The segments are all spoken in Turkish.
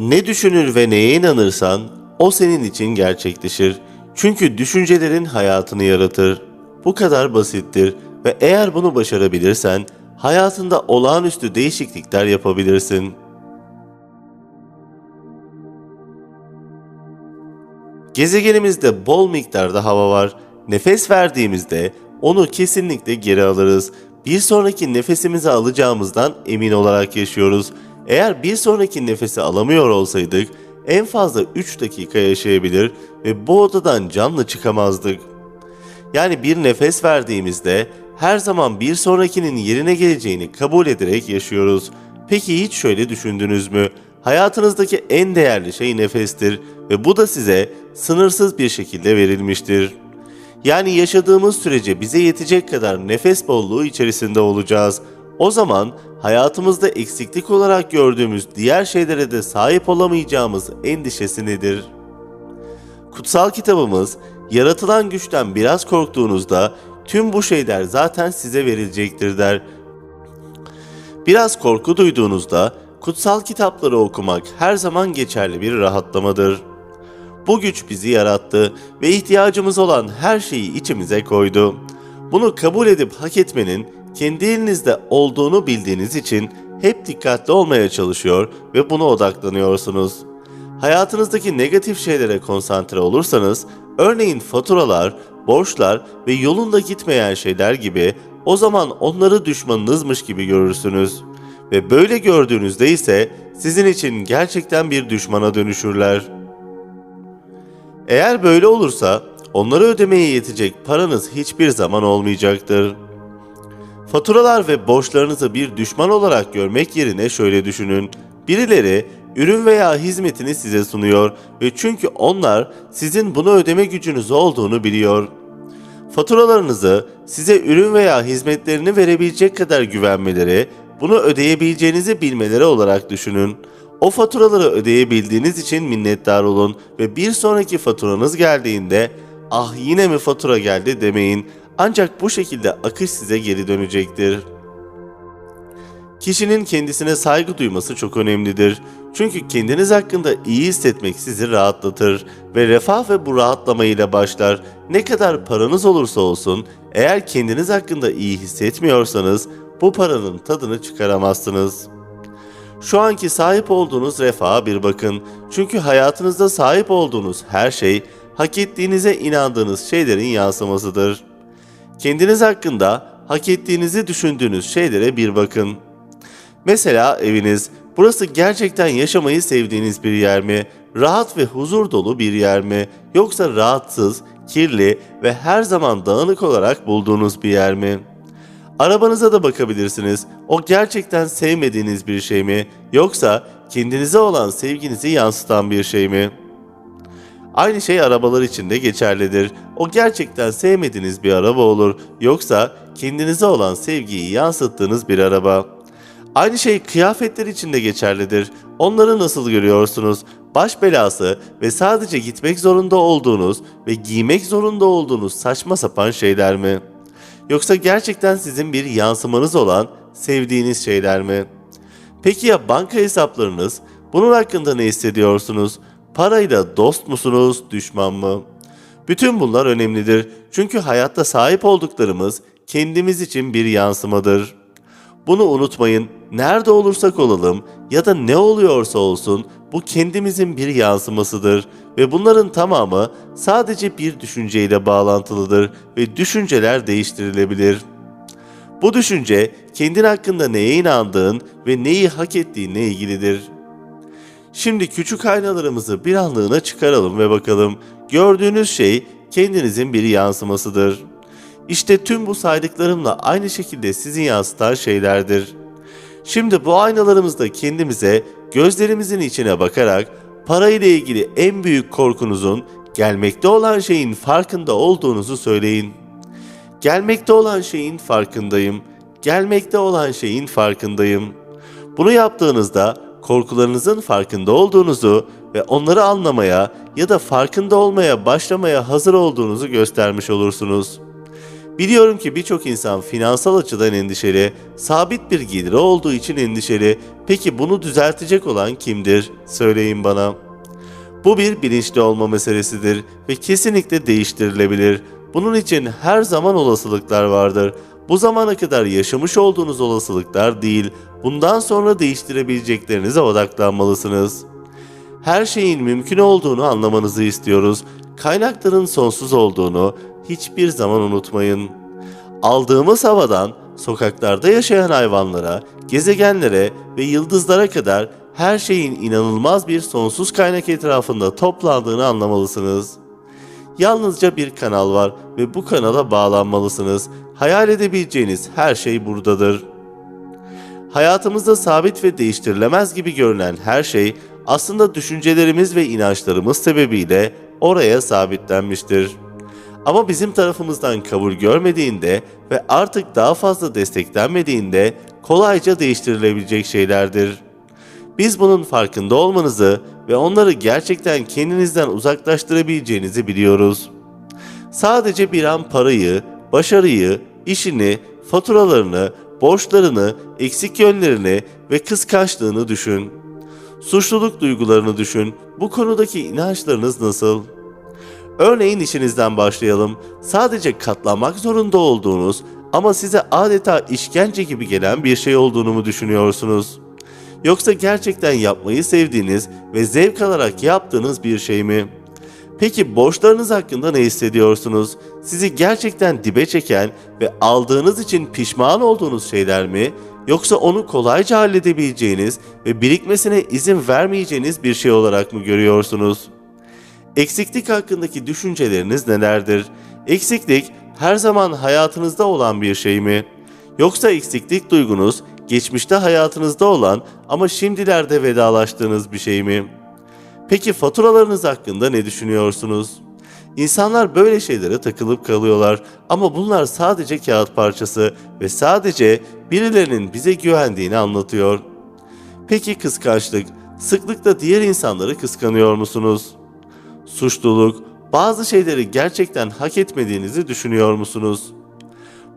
Ne düşünür ve neye inanırsan o senin için gerçekleşir. Çünkü düşüncelerin hayatını yaratır. Bu kadar basittir ve eğer bunu başarabilirsen hayatında olağanüstü değişiklikler yapabilirsin. Gezegenimizde bol miktarda hava var. Nefes verdiğimizde onu kesinlikle geri alırız. Bir sonraki nefesimizi alacağımızdan emin olarak yaşıyoruz. Eğer bir sonraki nefesi alamıyor olsaydık en fazla 3 dakika yaşayabilir ve bu odadan canlı çıkamazdık. Yani bir nefes verdiğimizde her zaman bir sonrakinin yerine geleceğini kabul ederek yaşıyoruz. Peki hiç şöyle düşündünüz mü? Hayatınızdaki en değerli şey nefestir ve bu da size sınırsız bir şekilde verilmiştir. Yani yaşadığımız sürece bize yetecek kadar nefes bolluğu içerisinde olacağız. O zaman hayatımızda eksiklik olarak gördüğümüz diğer şeylere de sahip olamayacağımız endişesi nedir? Kutsal kitabımız yaratılan güçten biraz korktuğunuzda tüm bu şeyler zaten size verilecektir der. Biraz korku duyduğunuzda kutsal kitapları okumak her zaman geçerli bir rahatlamadır. Bu güç bizi yarattı ve ihtiyacımız olan her şeyi içimize koydu. Bunu kabul edip hak etmenin kendi elinizde olduğunu bildiğiniz için hep dikkatli olmaya çalışıyor ve buna odaklanıyorsunuz. Hayatınızdaki negatif şeylere konsantre olursanız, örneğin faturalar, borçlar ve yolunda gitmeyen şeyler gibi o zaman onları düşmanınızmış gibi görürsünüz. Ve böyle gördüğünüzde ise sizin için gerçekten bir düşmana dönüşürler. Eğer böyle olursa onları ödemeye yetecek paranız hiçbir zaman olmayacaktır. Faturalar ve borçlarınızı bir düşman olarak görmek yerine şöyle düşünün. Birileri ürün veya hizmetini size sunuyor ve çünkü onlar sizin bunu ödeme gücünüz olduğunu biliyor. Faturalarınızı size ürün veya hizmetlerini verebilecek kadar güvenmeleri, bunu ödeyebileceğinizi bilmeleri olarak düşünün. O faturaları ödeyebildiğiniz için minnettar olun ve bir sonraki faturanız geldiğinde ah yine mi fatura geldi demeyin. Ancak bu şekilde akış size geri dönecektir. Kişinin kendisine saygı duyması çok önemlidir. Çünkü kendiniz hakkında iyi hissetmek sizi rahatlatır ve refah ve bu rahatlamayla başlar. Ne kadar paranız olursa olsun eğer kendiniz hakkında iyi hissetmiyorsanız bu paranın tadını çıkaramazsınız. Şu anki sahip olduğunuz refaha bir bakın. Çünkü hayatınızda sahip olduğunuz her şey hak ettiğinize inandığınız şeylerin yansımasıdır. Kendiniz hakkında hak ettiğinizi düşündüğünüz şeylere bir bakın. Mesela eviniz, burası gerçekten yaşamayı sevdiğiniz bir yer mi? Rahat ve huzur dolu bir yer mi? Yoksa rahatsız, kirli ve her zaman dağınık olarak bulduğunuz bir yer mi? Arabanıza da bakabilirsiniz. O gerçekten sevmediğiniz bir şey mi? Yoksa kendinize olan sevginizi yansıtan bir şey mi? Aynı şey arabalar için de geçerlidir. O gerçekten sevmediğiniz bir araba olur. Yoksa kendinize olan sevgiyi yansıttığınız bir araba. Aynı şey kıyafetler için de geçerlidir. Onları nasıl görüyorsunuz? Baş belası ve sadece gitmek zorunda olduğunuz ve giymek zorunda olduğunuz saçma sapan şeyler mi? Yoksa gerçekten sizin bir yansımanız olan sevdiğiniz şeyler mi? Peki ya banka hesaplarınız? Bunun hakkında ne hissediyorsunuz? Parayla dost musunuz, düşman mı? Bütün bunlar önemlidir. Çünkü hayatta sahip olduklarımız kendimiz için bir yansımadır. Bunu unutmayın. Nerede olursak olalım ya da ne oluyorsa olsun bu kendimizin bir yansımasıdır ve bunların tamamı sadece bir düşünceyle bağlantılıdır ve düşünceler değiştirilebilir. Bu düşünce kendin hakkında neye inandığın ve neyi hak ettiğinle ilgilidir. Şimdi küçük aynalarımızı bir anlığına çıkaralım ve bakalım. Gördüğünüz şey kendinizin bir yansımasıdır. İşte tüm bu saydıklarımla aynı şekilde sizi yansıtan şeylerdir. Şimdi bu aynalarımızda kendimize gözlerimizin içine bakarak para ile ilgili en büyük korkunuzun gelmekte olan şeyin farkında olduğunuzu söyleyin. Gelmekte olan şeyin farkındayım. Gelmekte olan şeyin farkındayım. Bunu yaptığınızda korkularınızın farkında olduğunuzu ve onları anlamaya ya da farkında olmaya başlamaya hazır olduğunuzu göstermiş olursunuz. Biliyorum ki birçok insan finansal açıdan endişeli, sabit bir geliri olduğu için endişeli. Peki bunu düzeltecek olan kimdir? Söyleyin bana. Bu bir bilinçli olma meselesidir ve kesinlikle değiştirilebilir. Bunun için her zaman olasılıklar vardır. Bu zamana kadar yaşamış olduğunuz olasılıklar değil, bundan sonra değiştirebileceklerinize odaklanmalısınız. Her şeyin mümkün olduğunu anlamanızı istiyoruz. Kaynakların sonsuz olduğunu hiçbir zaman unutmayın. Aldığımız havadan sokaklarda yaşayan hayvanlara, gezegenlere ve yıldızlara kadar her şeyin inanılmaz bir sonsuz kaynak etrafında toplandığını anlamalısınız. Yalnızca bir kanal var ve bu kanala bağlanmalısınız. Hayal edebileceğiniz her şey buradadır. Hayatımızda sabit ve değiştirilemez gibi görünen her şey aslında düşüncelerimiz ve inançlarımız sebebiyle oraya sabitlenmiştir. Ama bizim tarafımızdan kabul görmediğinde ve artık daha fazla desteklenmediğinde kolayca değiştirilebilecek şeylerdir. Biz bunun farkında olmanızı ve onları gerçekten kendinizden uzaklaştırabileceğinizi biliyoruz. Sadece bir an parayı, başarıyı, işini, faturalarını, borçlarını, eksik yönlerini ve kıskançlığını düşün. Suçluluk duygularını düşün. Bu konudaki inançlarınız nasıl? Örneğin işinizden başlayalım. Sadece katlanmak zorunda olduğunuz ama size adeta işkence gibi gelen bir şey olduğunu mu düşünüyorsunuz? Yoksa gerçekten yapmayı sevdiğiniz ve zevk alarak yaptığınız bir şey mi? Peki borçlarınız hakkında ne hissediyorsunuz? Sizi gerçekten dibe çeken ve aldığınız için pişman olduğunuz şeyler mi? Yoksa onu kolayca halledebileceğiniz ve birikmesine izin vermeyeceğiniz bir şey olarak mı görüyorsunuz? Eksiklik hakkındaki düşünceleriniz nelerdir? Eksiklik her zaman hayatınızda olan bir şey mi? Yoksa eksiklik duygunuz geçmişte hayatınızda olan ama şimdilerde vedalaştığınız bir şey mi? Peki faturalarınız hakkında ne düşünüyorsunuz? İnsanlar böyle şeylere takılıp kalıyorlar ama bunlar sadece kağıt parçası ve sadece birilerinin bize güvendiğini anlatıyor. Peki kıskançlık, sıklıkla diğer insanları kıskanıyor musunuz? Suçluluk, bazı şeyleri gerçekten hak etmediğinizi düşünüyor musunuz?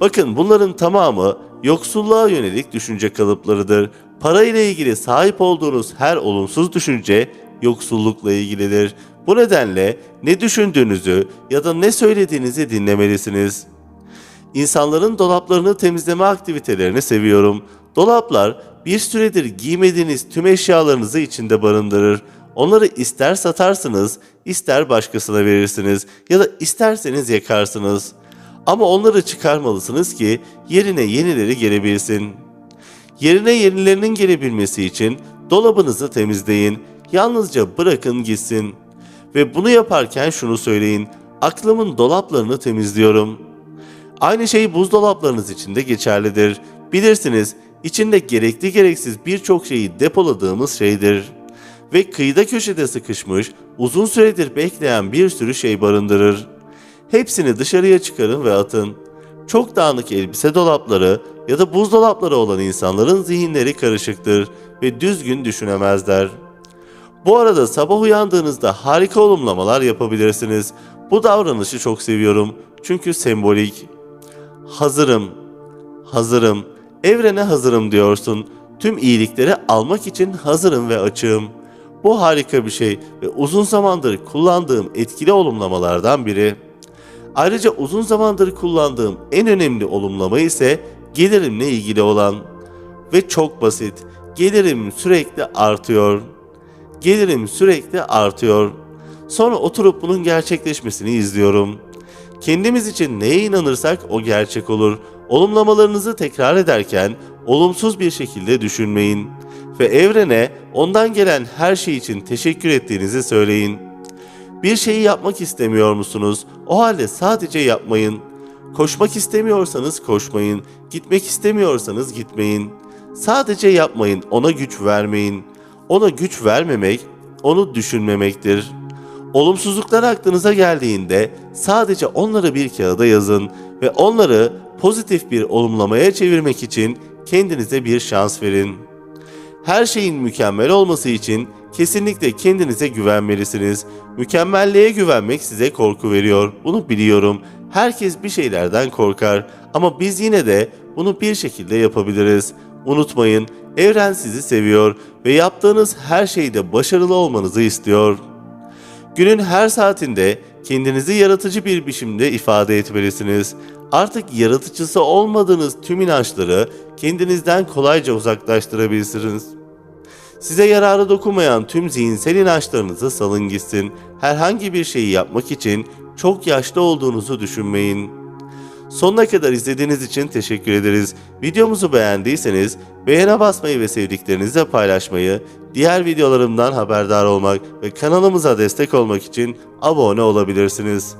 Bakın bunların tamamı yoksulluğa yönelik düşünce kalıplarıdır. Para ile ilgili sahip olduğunuz her olumsuz düşünce yoksullukla ilgilidir. Bu nedenle ne düşündüğünüzü ya da ne söylediğinizi dinlemelisiniz. İnsanların dolaplarını temizleme aktivitelerini seviyorum. Dolaplar bir süredir giymediğiniz tüm eşyalarınızı içinde barındırır. Onları ister satarsınız, ister başkasına verirsiniz ya da isterseniz yakarsınız. Ama onları çıkarmalısınız ki yerine yenileri gelebilsin. Yerine yenilerinin gelebilmesi için dolabınızı temizleyin. Yalnızca bırakın gitsin. Ve bunu yaparken şunu söyleyin. Aklımın dolaplarını temizliyorum. Aynı şey buzdolaplarınız için de geçerlidir. Bilirsiniz, içinde gerekli gereksiz birçok şeyi depoladığımız şeydir. Ve kıyıda köşede sıkışmış, uzun süredir bekleyen bir sürü şey barındırır. Hepsini dışarıya çıkarın ve atın. Çok dağınık elbise dolapları ya da buzdolapları olan insanların zihinleri karışıktır ve düzgün düşünemezler. Bu arada sabah uyandığınızda harika olumlamalar yapabilirsiniz. Bu davranışı çok seviyorum çünkü sembolik. Hazırım, hazırım, evrene hazırım diyorsun. Tüm iyilikleri almak için hazırım ve açığım. Bu harika bir şey ve uzun zamandır kullandığım etkili olumlamalardan biri. Ayrıca uzun zamandır kullandığım en önemli olumlama ise gelirimle ilgili olan ve çok basit. Gelirim sürekli artıyor. Gelirim sürekli artıyor. Sonra oturup bunun gerçekleşmesini izliyorum. Kendimiz için neye inanırsak o gerçek olur. Olumlamalarınızı tekrar ederken olumsuz bir şekilde düşünmeyin ve evrene ondan gelen her şey için teşekkür ettiğinizi söyleyin. Bir şeyi yapmak istemiyor musunuz? O halde sadece yapmayın. Koşmak istemiyorsanız koşmayın. Gitmek istemiyorsanız gitmeyin. Sadece yapmayın, ona güç vermeyin. Ona güç vermemek, onu düşünmemektir. Olumsuzluklar aklınıza geldiğinde sadece onları bir kağıda yazın ve onları pozitif bir olumlamaya çevirmek için kendinize bir şans verin. Her şeyin mükemmel olması için kesinlikle kendinize güvenmelisiniz. Mükemmelliğe güvenmek size korku veriyor. Bunu biliyorum. Herkes bir şeylerden korkar ama biz yine de bunu bir şekilde yapabiliriz. Unutmayın, evren sizi seviyor ve yaptığınız her şeyde başarılı olmanızı istiyor. Günün her saatinde kendinizi yaratıcı bir biçimde ifade etmelisiniz. Artık yaratıcısı olmadığınız tüm inançları kendinizden kolayca uzaklaştırabilirsiniz. Size yararı dokunmayan tüm zihinsel inançlarınızı salın gitsin. Herhangi bir şeyi yapmak için çok yaşlı olduğunuzu düşünmeyin. Sonuna kadar izlediğiniz için teşekkür ederiz. Videomuzu beğendiyseniz beğene basmayı ve sevdiklerinizle paylaşmayı, diğer videolarımdan haberdar olmak ve kanalımıza destek olmak için abone olabilirsiniz.